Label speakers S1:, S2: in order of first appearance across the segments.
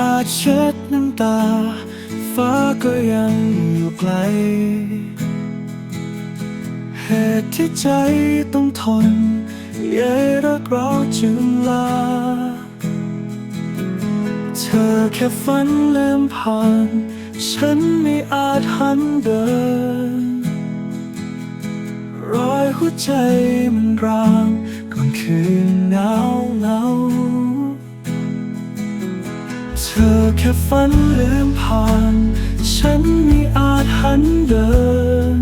S1: อาจเช็ดน้ำตา ฟ้าก็ยังอยู่ไกล เหตุที่ใจต้องทน เย้รักเราจึงลา เธอแค่ฝันลืมผ่าน ฉันไม่อาจหันเดิน รอยหัวใจมันร้างก่อนคืนหนาวเหงา เธอแค่ฝันลืมผ่าน ฉันไม่อาจหันเดิน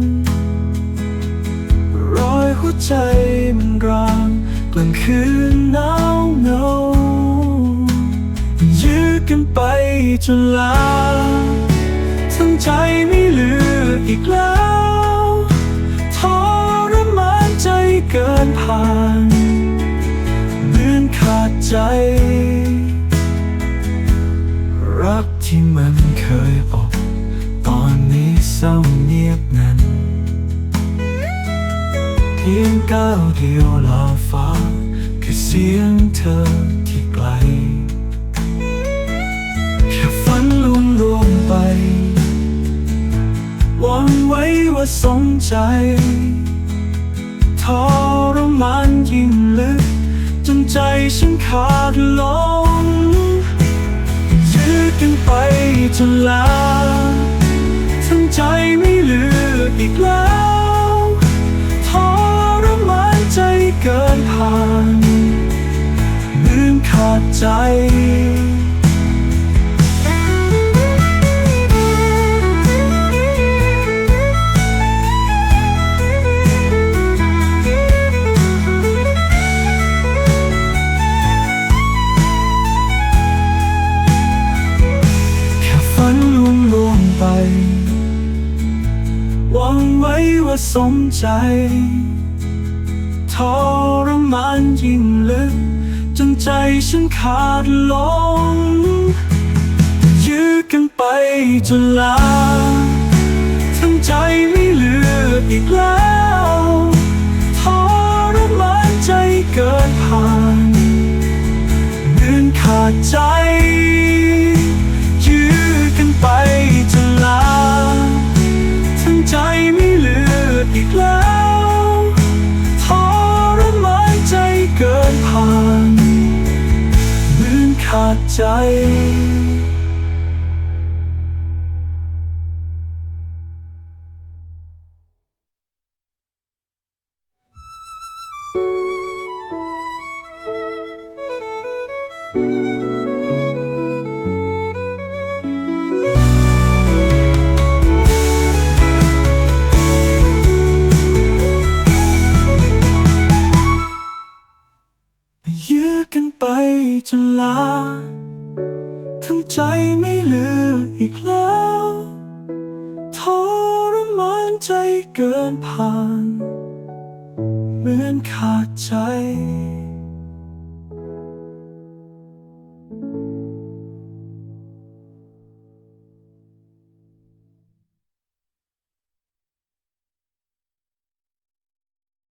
S1: รอยหัวใจมันรางกลางคืนหนาวเหงายื้อกันไปจนลา ทั้งใจไม่เหลืออีกแล้วทรมานใจเกินผ่านเหมือนขาดใจ รักที่มันเคยอบตอนนี้เศร้าเงียบงันเพียงก้าวเดียวลาฟ้า คือเสียงเธอที่ไกลแค่ฝันลวงลวงไปหวังไว้ว่าสมใจทรมานยิ่งลึก จนใจฉันขาดลงยื้อ กันไปจนลาทั้งใจไม่เหลืออีกแล้วทรมานใจเกินผ่านลืมขาดใจ หวังไว้ว่าสมใจทรมานยิ่งลึก จนใจฉันขาดลงยื้อกันไปจนลาทั้งใจไม่เหลืออีกแล้วทรมานใจเกินผ่านเหมือนขาดใจ ใจยื้อกันไปจนลา ทั้งใจไม่เหลืออีกแล้วทรมานใจเกินผ่าน เหมือนขาดใจ